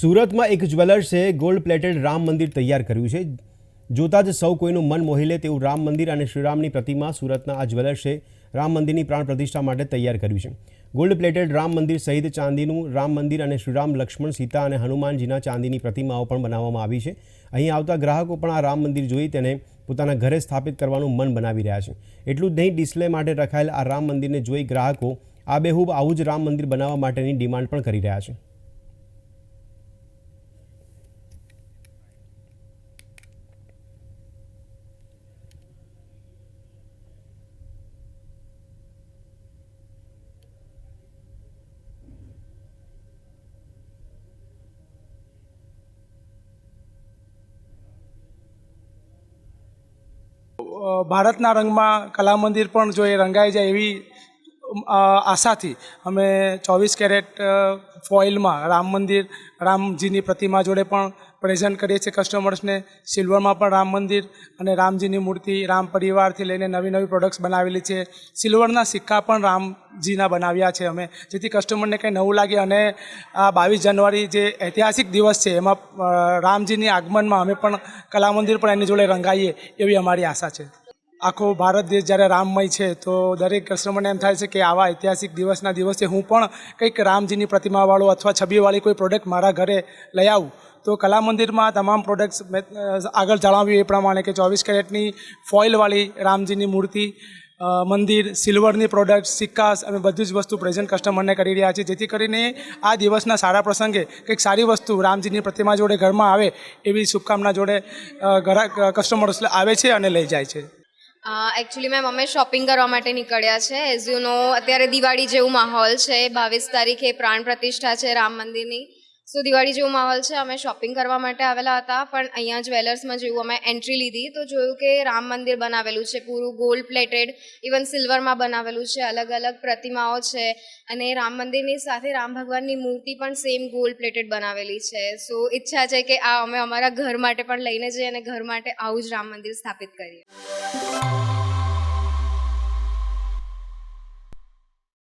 સુરતમાં એક જ્વેલર્સે gold plated Ram મંદિર તૈયાર કર્યું છે. જોતાં જ સૌ કોઈનું મન મોહી લે તેવું રામ મંદિર અને શ્રીરામની પ્રતિમા સુરતના આ જ્વેલર્સે રામ મંદિરની પ્રાણ પ્રતિષ્ઠા માટે તૈયાર કર્યું છે. ગોલ્ડ પ્લેટેડ રામ મંદિર સહિત ચાંદીનું રામ મંદિર અને શ્રીરામ, લક્ષ્મણ, સીતા અને હનુમાનજીના ચાંદીની પ્રતિમાઓ પણ બનાવવામાં આવી છે. અહીં આવતા ગ્રાહકો પણ આ રામ મંદિર જોઈ તેને પોતાના ઘરે સ્થાપિત કરવાનું મન બનાવી રહ્યા છે. એટલું જ નહીં, ડિસ્પ્લે માટે રખાયેલ આ રામ મંદિરને જોઈ ગ્રાહકો આબેહૂબ આવું જ રામ મંદિર બનાવવા માટેની ડિમાન્ડ પણ કરી રહ્યા છે. ભારતના રંગમાં કલા મંદિર પણ જો એ રંગાઈ જાય એવી આશાથી અમે ચોવીસ કેરેટ ફોઇલમાં રામ મંદિર, રામજીની પ્રતિમા જોડે પણ પ્રેઝન્ટ કરીએ છીએ કસ્ટમર્સને સિલ્વરમાં પણ રામ મંદિર અને રામજીની મૂર્તિ, રામ પરિવારથી લઈને નવી નવી પ્રોડક્ટ્સ બનાવેલી છે. સિલ્વરના સિક્કા પણ રામજીના બનાવ્યા છે અમે. જેથી કસ્ટમરને કંઈ નવું લાગે અને આ બાવીસ જાન્યુઆરી જે ઐતિહાસિક દિવસ છે, એમાં રામજીની આગમનમાં અમે પણ કલા મંદિર પણ એની જોડે રંગાઈએ એવી અમારી આશા છે. આખો ભારત દેશ જ્યારે રામમય છે, તો દરેક કસ્ટમરને એમ થાય છે કે આવા ઐતિહાસિક દિવસના દિવસે હું પણ કંઈક રામજીની પ્રતિમાવાળો અથવા છબીવાળી કોઈ પ્રોડક્ટ મારા ઘરે લઈ આવું. તો કલા મંદિરમાં તમામ પ્રોડક્ટ્સ આગળ જણાવ્યું એ પ્રમાણે કે ચોવીસ કેરેટની ફોઇલવાળી રામજીની મૂર્તિ મંદિર, સિલ્વરની પ્રોડક્ટ સિક્કા અમે બધી જ વસ્તુ પ્રેઝન્ટ કસ્ટમરને કરી રહ્યા છીએ જેથી કરીને આ દિવસના સારા પ્રસંગે કંઈક સારી વસ્તુ રામજીની પ્રતિમા જોડે ઘરમાં આવે એવી શુભકામના જોડે ગ્રાહક કસ્ટમર્સ આવે છે અને લઈ જાય છે. એકચ્યુઅલી મેમ અમે શોપિંગ કરવા માટે નીકળ્યા છે. એઝ યુ નો અત્યારે દિવાળી જેવું માહોલ છે. બાવીસ તારીખે પ્રાણ પ્રતિષ્ઠા છે રામ મંદિરની. સો દિવાળી જેવું માહોલ છે, અમે શોપિંગ કરવા માટે આવેલા હતા, પણ અહીંયા જ્વેલર્સમાં જેવું અમે એન્ટ્રી લીધી. તો જોયું કે રામ મંદિર બનાવેલું છે, પૂરું ગોલ્ડ પ્લેટેડ ઇવન સિલ્વરમાં બનાવેલું છે, અલગ અલગ પ્રતિમાઓ છે. અને રામ મંદિરની સાથે રામ ભગવાનની મૂર્તિ પણ સેમ ગોલ્ડ પ્લેટેડ બનાવેલી છે. સો ઈચ્છા છે કે આ અમે અમારા ઘર માટે પણ લઈને જઈએ અને ઘર માટે આવું જ રામ મંદિર સ્થાપિત કરીએ.